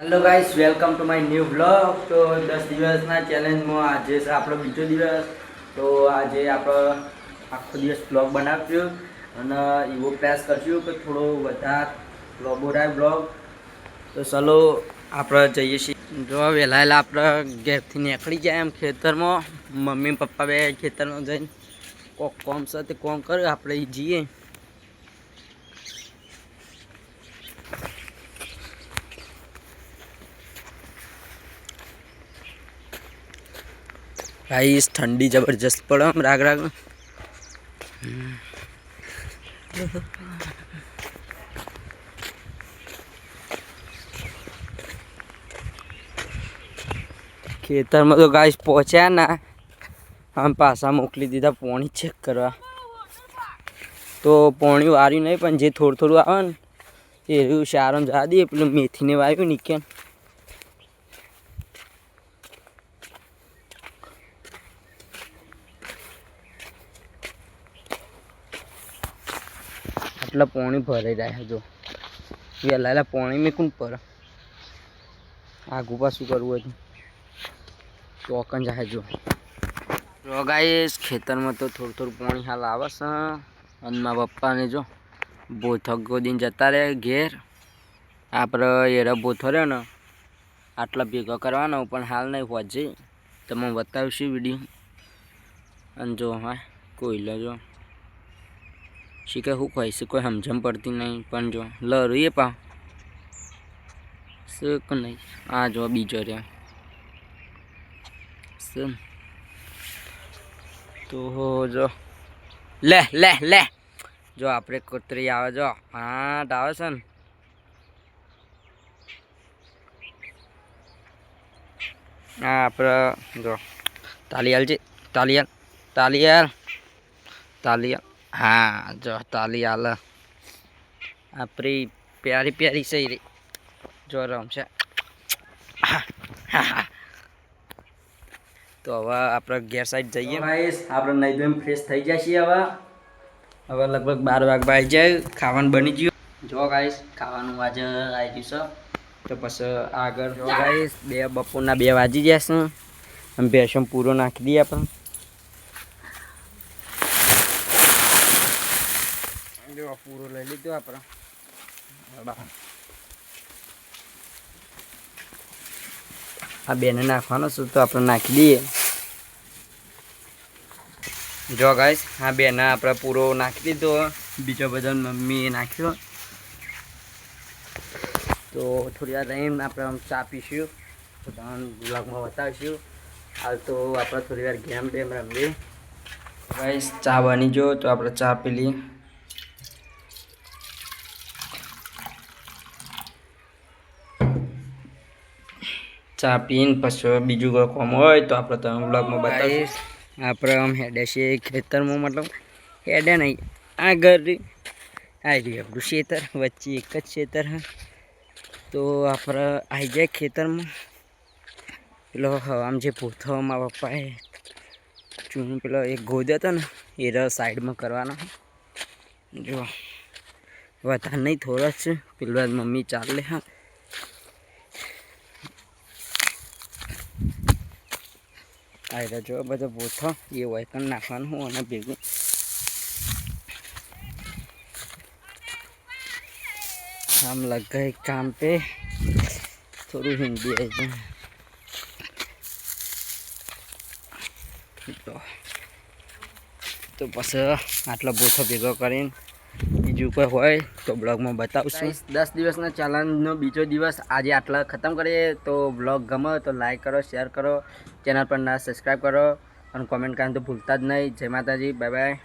Hello guys welcome to my new blog તો દસ દિવસના ચેલેન્જમાં આજે આપણો બીજો દિવસ. તો આજે આપણે આખો દિવસ બ્લોગ બનાવ્યો અને એવો પ્રયાસ કરશું કે થોડો વધારે બ્લોગો રાય બ્લોગ તો ચલો આપણે જઈએ છીએ. જો વહેલા વહેલા આપણે ઘેરથી નીકળી જાય એમ ખેતરમાં. મમ્મી પપ્પા બે ખેતરમાં જઈને કોક કોમ સાથે કોમ કરે, આપણે જઈએ. ગાઈસ ઠંડી જબરજસ્ત. પડે આમ રાગ રાગ. ખેતરમાં તો ગાઈસ પહોંચ્યા ના. આમ પાછા મોકલી દીધા પોણી ચેક કરવા. તો પોણી વાર્યું નહીં, પણ જે થોડું થોડું આવે ને, એ રહ્યું સારું જવા દઈએ. પેલું મેથીને વાવ્યું નીચે આટલા પોણી ભરાઈ રહ્યા જો. વહેલા એટલે પોણી મેં કોણ પર આગું પાછું કરવું હતું ચોકન જાય જો. ગાઈસ ખેતરમાં તો થોડું થોડું પાણી હાલ આવે છે. અને મારા પપ્પાને જો, બોથક દિન જતા રહે ઘેર. આપણે એરા બોથો રહ્યો ને આટલા ભેગા કરવાનો પણ હાલ નહીં હોજે તમે બતાવશું વીડિયો. અને જો, હા કોઈ લે જો. શીખે શું હોય છે કોઈ સમજણ પડતી નહીં પણ જો લરું એ પા શક નહીં આ જો બીજો રે શું તો જો લે લે લે જો આપણે કૂતરી આવે જો હા આવે છે ને હા આપણે જો તાલિયાલ છે તાલિયાલ તાલિયાલ તાલિયાલ હા જો તાલી હાલ. આપણી પ્યારી પ્યારી સહી રે જો રમશે તો હવે આપણે ગેર સાઈડ જઈએ. ભાઈ આપણે નહીં ધોઈને ફ્રેશ થઈ જાય છીએ હવે. હવે લગભગ બાર વાગવા આવી જાય. ખાવાનું બની ગયું. જો ગાઈશ ખાવાનું આજે આવી ગયું છે. તો પછી આગળ જો ગાઈશ બે બપોરના બે વાગી જશે અમે ભેસમ પૂરો નાખી દઈએ આપણે. જો પૂરો લઈ લીધો આપણે. આ બેને નાખવાનો છે તો આપણે નાખી દઈએ. જો ગાઈશ આ બેને આપણે પૂરો નાખી દીધો. બીજો બધો મમ્મીએ નાખ્યો. તો થોડી વાર રહીને આપણે આમ ચા પીશું. તો તમને બ્લોગમાં બતાવીશું. હાલ તો આપણે થોડી વાર ગેમ બેમ રમીએ. ગાઈસ ચા બની જો તો આપણે ચા પી લઈએ. ચા પીને પછી બીજું કોઈ કોમ હોય તો આપણે તમે બ્લોગમાં બતાવીશ. આપણે આમ હેડે છે ખેતરમાં મતલબ હેડે નહીં આગળ આવી ગયું આપણું ખેતર વચ્ચે એક જ ખેતર હા તો આપણે આવી જાય ખેતરમાં. પેલો આમ જે પોથો મારા પપ્પાએ ચૂન પેલો એક ગોદ હતો ને એ રસ સાઈડમાં કરવાનો જો વધારે નહીં થોડો જ છે. પેલો મમ્મી ચાલે હા આ રીતે જો બધો પોથો એ હોય પણ નાખવાનું હું અને ભેગું हम लग गए काम पे થોડું હિન્દી આવી જાય તો તો પછી આટલો બોથો ભેગો કરીને બીજું કોઈ હોય તો બ્લોગમાં બતાવશું દસ દિવસના ચેલેન્જનો બીજો દિવસ આજે આટલા ખતમ કરીએ. તો બ્લોગ ગમે તો લાઈક કરો શેર કરો. ચેનલ પર ના સબસ્ક્રાઈબ કરો. અને કોમેન્ટ કરવાનું તો ભૂલતા જ નહીં. જય માતાજી. Bye bye